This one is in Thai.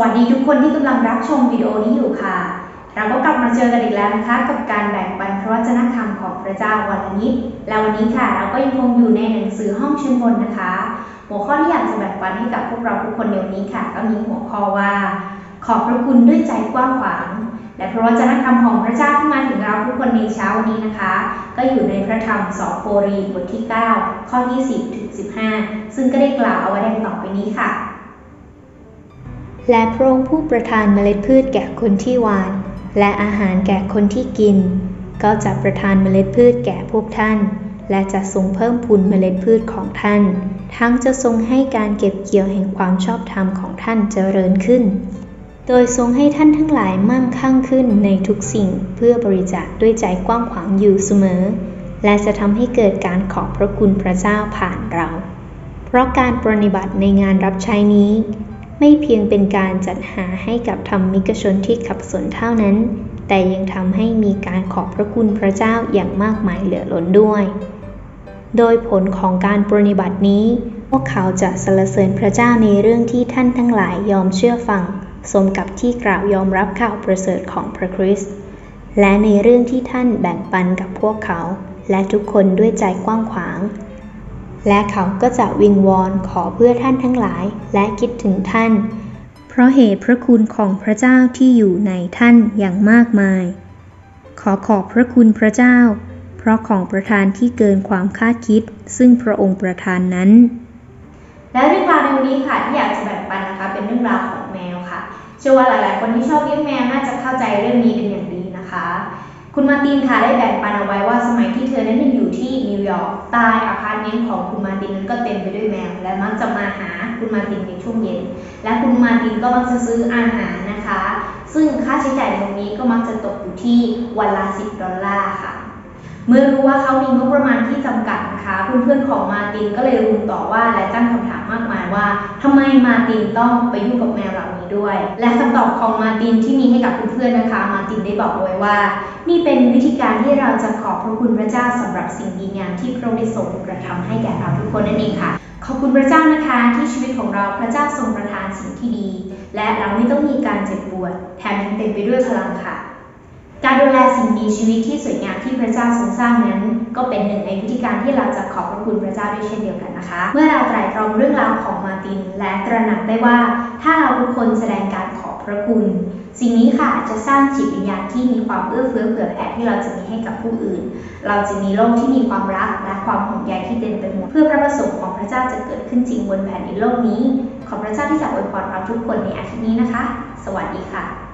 วัสดีทุกคนที่กำลังรับชมวิดีโอนี้อยู่ค่ะ เราก็กลับมาเจอกันอีกแล้วนะคะ กับการแบ่งปันพระวจนะธรรมของพระเจ้าวันละนิด และวันนี้ค่ะเราก็ยังคงอยู่ในหนังสือห้องชุมพลนะคะ หัวข้อที่อยากจะแบ่งปันให้กับพวกเราทุกคนในวันนี้ค่ะ ก็มีหัวข้อว่า ขอบพระคุณด้วยใจกว้างขวาง และพระวจนะธรรมของพระเจ้าที่มาถึงเราทุกคนในเช้าวันนี้นะคะ ก็อยู่ในพระธรรมสองโครีบทที่ 9 ข้อที่10ถึง15 ซึ่งก็ได้กล่าวเอาไว้ดังต่อไปนี้ค่ะ และพระองค์ผู้ประทานเมล็ดพืชแก่คนที่หวาน และอาหารแก่คนที่กิน ก็จะประทานเมล็ดพืชแก่พวกท่าน และจะทรงเพิ่มพูนเมล็ดพืชของท่าน ทั้งจะทรงให้การเก็บเกี่ยวแห่งความชอบธรรมของท่านเจริญขึ้น โดยทรงให้ท่านทั้งหลายมั่งคั่งขึ้นในทุกสิ่งเพื่อบริจาคด้วยใจกว้างขวางอยู่เสมอ และจะทำให้เกิดการขอบพระคุณพระเจ้าผ่านเรา เพราะการปรนิบัติในงานรับใช้นี้ ไม่เพียงเป็นการจัดหาให้กับธรรมิกชนที่ขับสนเท่านั้น แต่ยังทำให้มีการขอบพระคุณพระเจ้าอย่างมากมายเหลือล้นด้วย โดยผลของการปรนิบัตินี้ พวกเขาจะสรรเสริญพระเจ้าในเรื่องที่ท่านทั้งหลายยอมเชื่อฟัง สมกับที่กล่าวยอมรับข่าวประเสริฐของพระคริสต์ และในเรื่องที่ท่านแบ่งปันกับพวกเขา และทุกคนด้วยใจกว้างขวาง และเขาก็จะวิงวอนขอเพื่อท่านทั้งหลาย และคิดถึงท่าน เพราะเหตุพระคุณของพระเจ้าที่อยู่ในท่านอย่างมากมาย ขอขอบพระคุณพระเจ้า เพราะของประทานที่เกินความคาดคิด ซึ่งพระองค์ประทานนั้น และเรื่องราวในวันนี้ค่ะที่อยากจะแบ่งปันนะคะ เป็นเรื่องราวของแมวค่ะเชื่อว่าหลาย ๆ คนที่ชอบเลี้ยงแมวน่าจะเข้าใจเรื่องนี้เป็นอย่างดี คุณมาตินค่ะได้แบ่งปันเอาไว้ว่าสมัยที่เธอนั้นยังอยู่ที่นิวยอร์กใต้อาพาร์ตเมนต์ของคุณมาตินนั้นก็เต็มไปด้วยแมว และมักจะมาหาคุณมาตินในช่วงเย็น และคุณมาตินก็มักจะซื้ออาหารนะคะ ซึ่งค่าใช้จ่ายตรงนี้ก็มักจะตกอยู่ที่วันละ10ดอลลาร์ค่ะ เมื่อรู้ว่าเขามีงบประมาณที่จำกัดนะคะเพื่อนๆของมาตินก็เลยรุมต่อว่าและตั้งคำถามมากมายว่าทำไมมาตินต้องไปยุ่งกับแมวเหล่านี้ด้วย และคำตอบของมาตินที่มีให้กับเพื่อนๆนะคะ มาตินได้บอกไว้ว่า นี่เป็นวิธีการที่เราจะขอบพระคุณพระเจ้าสำหรับสิ่งดีงามที่พระองค์ได้ทรงกระทำให้แก่เราทุกคนนั่นเองค่ะ ขอบคุณพระเจ้านะคะที่ชีวิตของเราพระเจ้าทรงประทานสิ่งที่ดี และเราไม่ต้องมีการเจ็บปวดแถมยังเต็มไปด้วยพลังค่ะ การดูแลสิ่งมีชีวิตที่สวยงามที่พระเจ้าทรงสร้างนั้น ก็เป็นหนึ่งในวิธีการที่เราจะขอบพระคุณพระเจ้าด้วยเช่นเดียวกันนะคะ เมื่อเราไตร่ตรองเรื่องราวของมาติน และตระหนักได้ว่า ถ้าเราทุกคนแสดงการขอบพระคุณ สิ่งนี้ค่ะจะสร้างจิตวิญญาณที่มีความเอื้อเฟื้อเผื่อแผ่ที่เราจะมีให้กับผู้อื่น เราจะมีโลกที่มีความรักและความห่วงใยที่เต็มไปหมดเพื่อพระประสงค์ของพระเจ้าจะเกิดขึ้นจริงบนแผ่นดินโลกนี้ ขอพระเจ้าที่จะอวยพรเราทุกคนในอาทิตย์นี้นะคะ สวัสดีค่ะ